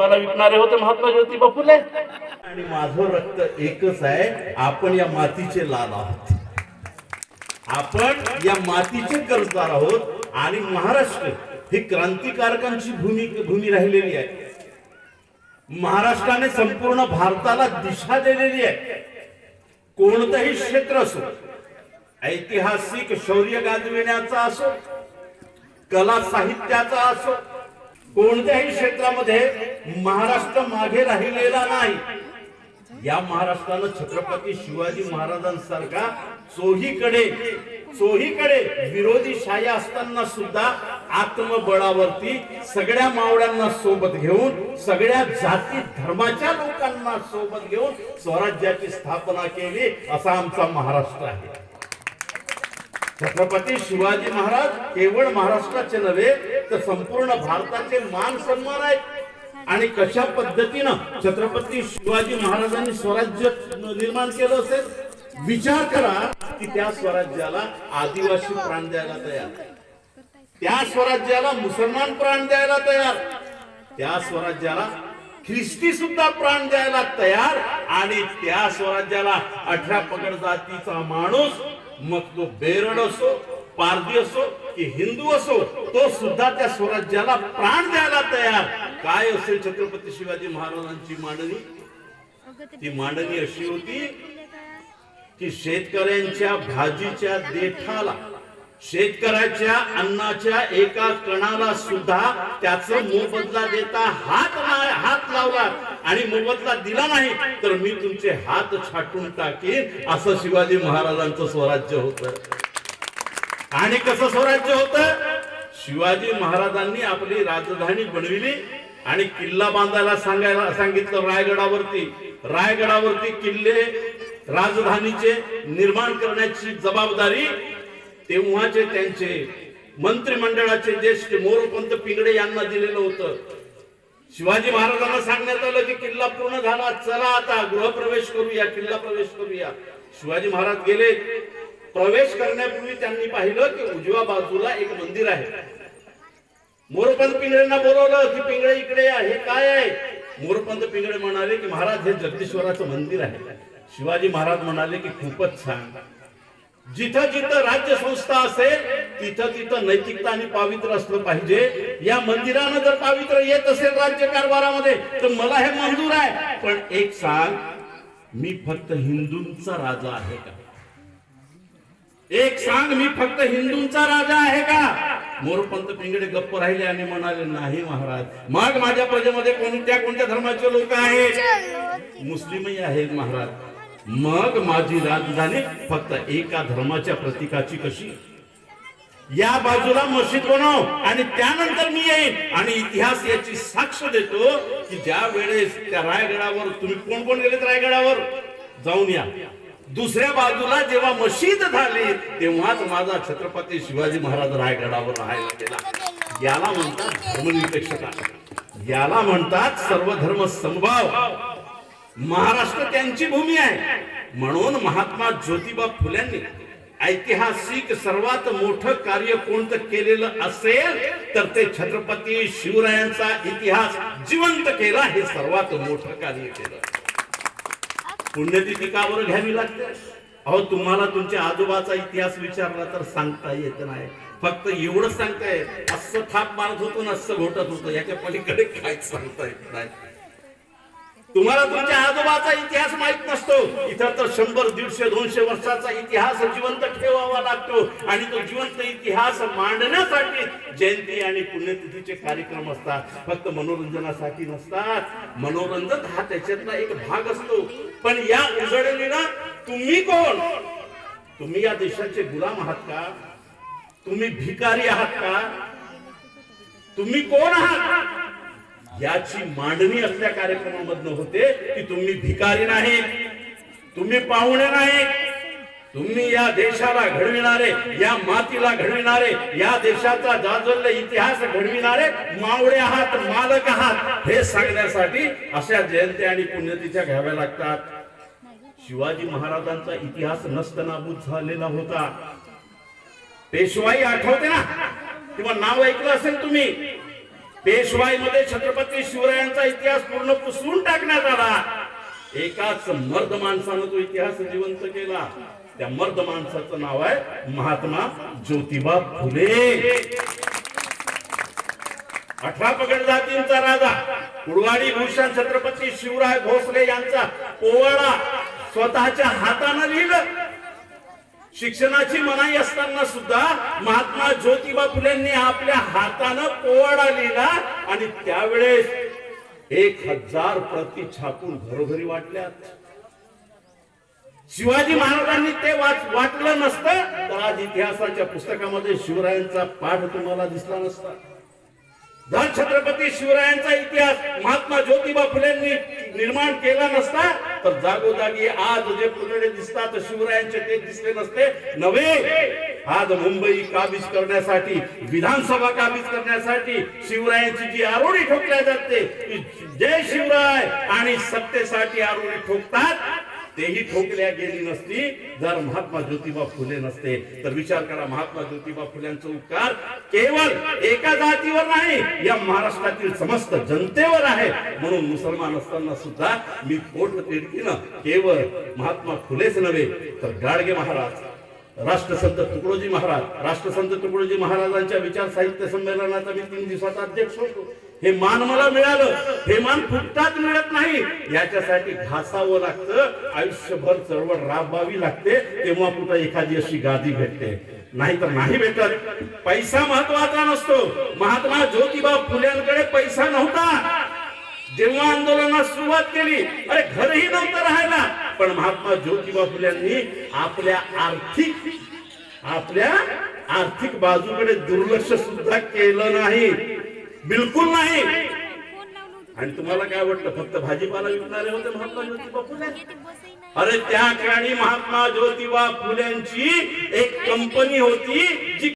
भाजीपाला विकणारे होते महात्मा ज्योतिबा फुले. आणि माझं रक्त एकच आहे आपण या मातीचे लाल आहोत. आपण या मातीचे कर्जदार आहोत आणि महाराष्ट्र ही क्रांतिकारकांची भूमी भूमी राहिलेली आहे. महाराष्ट्राने संपूर्ण भारताला दिशा दिलेली आहे. कोणतंही क्षेत्र असो ऐतिहासिक शौर्य गाजविण्याचा असो कला साहित्याचा असो कोणत्याही क्षेत्रामध्ये महाराष्ट्र मागे राहिलेला नाही. या महाराष्ट्रानं छत्रपती शिवाजी महाराजांसारखा चोहीकडे चोहीकडे विरोधी शाही असताना सुद्धा आत्मबळावरती सगळ्या मावळ्यांना सोबत घेऊन सगळ्या जाती धर्माच्या लोकांना सोबत घेऊन स्वराज्याची स्थापना केली असा आमचा महाराष्ट्र आहे. छत्रपती शिवाजी महाराज केवळ महाराष्ट्राचे नव्हे तर संपूर्ण भारताचे मान सन्मान आहेत. आणि कशा पद्धतीनं छत्रपती शिवाजी महाराजांनी स्वराज्य निर्माण केलं असेल? विचार करा की त्या स्वराज्याला आदिवासी प्राण द्यायला तयार. त्या स्वराज्याला मुसलमान प्राण द्यायला तयार. त्या स्वराज्याला ख्रिस्ती सुद्धा प्राण द्यायला तयार. आणि त्या स्वराज्याला अठरा पगड जातीचा माणूस मग तो बेरड असो पारधी असो की हिंदू असो तो सुद्धा त्या स्वराज्याला प्राण द्यायला तयार. काय असेल छत्रपती शिवाजी महाराजांची मांडणी? ती मांडणी अशी होती की शेतकऱ्यांच्या भाजीच्या देठाला शेतकऱ्याच्या अन्नाच्या एका कणाला सुद्धा त्याचं मोबदला देता हात हात लावला आणि मोबदला दिला नाही तर मी तुमचे हात छाटून टाकीन असं शिवाजी महाराजांचं स्वराज्य होत. आणि कसं स्वराज्य होत? शिवाजी महाराजांनी आपली राजधानी बनविली आणि किल्ला बांधायला सांगायला सांगितलं रायगडावरती. रायगडावरती किल्ले राजधानीचे निर्माण करण्याची जबाबदारी तेव्हाचे त्यांचे मंत्रिमंडळाचे ज्येष्ठ मोरपंत पिंगडे यांना दिलेलं होतं. शिवाजी महाराजांना सांगण्यात आलं की किल्ला पूर्ण झाला चला आता गृहप्रवेश करूया किल्ला प्रवेश करूया. शिवाजी महाराज गेले. प्रवेश करण्यापूर्वी त्यांनी पाहिलं की उजव्या बाजूला एक मंदिर आहे. मोरपंत पिंगळेंना बोलवलं की पिंगळे इकडे या हे काय आहे? मोरपंत पिंगळे म्हणाले की महाराज हे जगदीश्वराचं मंदिर आहे. शिवाजी महाराज म्हणाले की खूपच छान. जिथं जिथं राज्य संस्था असेल तिथं तिथं नैतिकता आणि पावित्र्य असलं पाहिजे. या मंदिरानं जर पावित्र्य येत असेल राज्य कारभारामध्ये तर मला हे मंजूर आहे. पण एक सांग मी फक्त हिंदूंचा राजा आहे का? एक सांग मी फक्त हिंदूंचा राजा आहे का? मोरपंत पिंगडे गप्प राहिले आणि म्हणाले नाही महाराज मग माझ्या प्रजेमध्ये कोणत्या कोणत्या धर्माचे लोक आहेत? मुस्लिमही आहेत महाराज. मग माझी राजधानी फक्त एका धर्माच्या प्रतीकाची कशी? या बाजूला मशीद बनव आणि त्यानंतर मी येईन. आणि इतिहास याची साक्ष देतो की ज्या वेळेस त्या रायगडावर तुम्ही कोण कोण गेलेत रायगडावर? जाऊन या. दुसऱ्या बाजूला जेव्हा मशीद झाली तेव्हाच माझा छत्रपती शिवाजी महाराज रायगडावर राहायला गेला. याला म्हणतात धर्मनिरपेक्षता. याला म्हणतात सर्वधर्म समभाव. महाराष्ट्र त्यांची भूमी आहे. म्हणून महात्मा ज्योतिबा फुल्यांनी ऐतिहासिक सर्वात मोठं कार्य कोणतं केलेलं असेल तर ते छत्रपती शिवरायांचा इतिहास जिवंत केला हे सर्वात मोठं कार्य केलं. पुण्यतिथी कावर घ्यावी लागते? अहो तुम्हाला तुमच्या आजोबाचा इतिहास विचारला तर सांगता येत नाही. फक्त एवढं सांगताय असं थाप मारत होतो ना असं घोटत होतं याच्या पलीकडे काहीच सांगता येत नाही. तुम्हाला तुमच्या आजोबाचा इतिहास माहीत नसतो. इथं तर शंभर दीडशे दोनशे वर्षाचा इतिहास जिवंत ठेवावा लागतो. आणि तो जिवंत इतिहास मांडण्यासाठी जयंती आणि पुण्यतिथीचे कार्यक्रम असतात. फक्त मनोरंजनासाठी नसतात. मनोरंजन हा त्याच्यातला एक भाग असतो. पण या उजळणीला तुम्ही कोण? तुम्ही या देशाचे गुलाम आहात का? तुम्ही भिकारी आहात का? तुम्ही कोण आहात? याची मांडणी असल्या कार्यक्रमामधनं होते की तुम्ही भिकारी नाही तुम्ही पाहुणे नाही. तुम्ही या देशाला घडविणारे या मातीला घडविणारे या देशाचा जाजल्य इतिहास घडविणारे मावळे आहात मालक आहात हे सांगण्यासाठी अशा जयंती आणि पुण्यतिथ्या घ्याव्या लागतात. शिवाजी महाराजांचा इतिहास नस्तनाबूत झालेला होता. पेशवाई आठवते ना? किंवा नाव ऐकलं असेल तुम्ही? पेशवाईमध्ये छत्रपती शिवरायांचा इतिहास पूर्ण पुसवून टाकण्यात आला. एकाच मर्द माणसानं तो इतिहास जिवंत केला. त्या मर्द माणसाचं नाव आहे महात्मा ज्योतिबा फुले. अठरा पगड जातींचा राजा कुडवाडी भूषण छत्रपती शिवराय भोसले यांचा पोवाडा स्वतःच्या हातानं लिहिलं. शिक्षणाची मनाई असताना सुद्धा महात्मा ज्योतिबा फुलेंनी आपल्या हातानं पोवाडा लिहिला आणि त्यावेळेस एक हजार प्रती छापून घरोघरी वाटल्यात. शिवाजी महाराजांनी ते वाच वाटलं नसतं तर आज इतिहासाच्या पुस्तकामध्ये शिवरायांचा पाठ तुम्हाला दिसला नसता. धन छत्रपती शिवरायांचा इतिहास महात्मा ज्योतिबा फुलेंनी निर्माण केला नसता तर जागोजागी आज जे पुतळे दिसतात शिवरायांचे ते दिसले नसते. नव्हे आज मुंबई काबीज करण्यासाठी विधानसभा काबीज करण्यासाठी शिवरायांची जी आरोळी ठोकल्या जाते जय शिवराय आणि सत्तेसाठी आरोळी ठोकतात. तेही ठोकल्या गेली नसती. जर महात्मा ज्योतिबा फुले नसते तर विचार करा महात्मा ज्योतिबा फुल्यांचा उपकार केवळ एका जातीवर नाही या महाराष्ट्रातील समस्त जनतेवर आहे. म्हणून मुसलमान असताना सुद्धा मी पोट तिडकीनं केवळ महात्मा फुलेच नव्हे तर गाडगे महाराज राष्ट्रसंत तुकडोजी महाराज राष्ट्रसंत तुकडोजी महाराजांच्या विचार साहित्य संमेलनाचा मी तीन दिवसाचा अध्यक्ष होतो. हे मान मला मिळालं. हे मान फुटतात मिळत नाही. याच्यासाठी घासावं लागतं. आयुष्यभर चळवळ राबवावी लागते. तेव्हा कुठं एखादी अशी गादी भेटते. नाही तर नाही भेटत. पैसा महत्त्वाचा नसतो. महात्मा ज्योतिबा फुल्यांकडे पैसा नव्हता. जेव्हा आंदोलनास सुरुवात केली अरे घरही नव्हतं राहायला. पण महात्मा ज्योतिबा फुल्यांनी आपल्या आर्थिक आपल्या आर्थिक बाजूकडे दुर्लक्ष सुद्धा केलं नाही. बिलकुल नाही. आणि तुम्हाला काय वाटतं फक्त भाजीपाला विकणारे होते महात्मा ज्योतिबा फुले? अरे त्या काळी महात्मा ज्योतिबा फुल्यांची एक कंपनी होती जी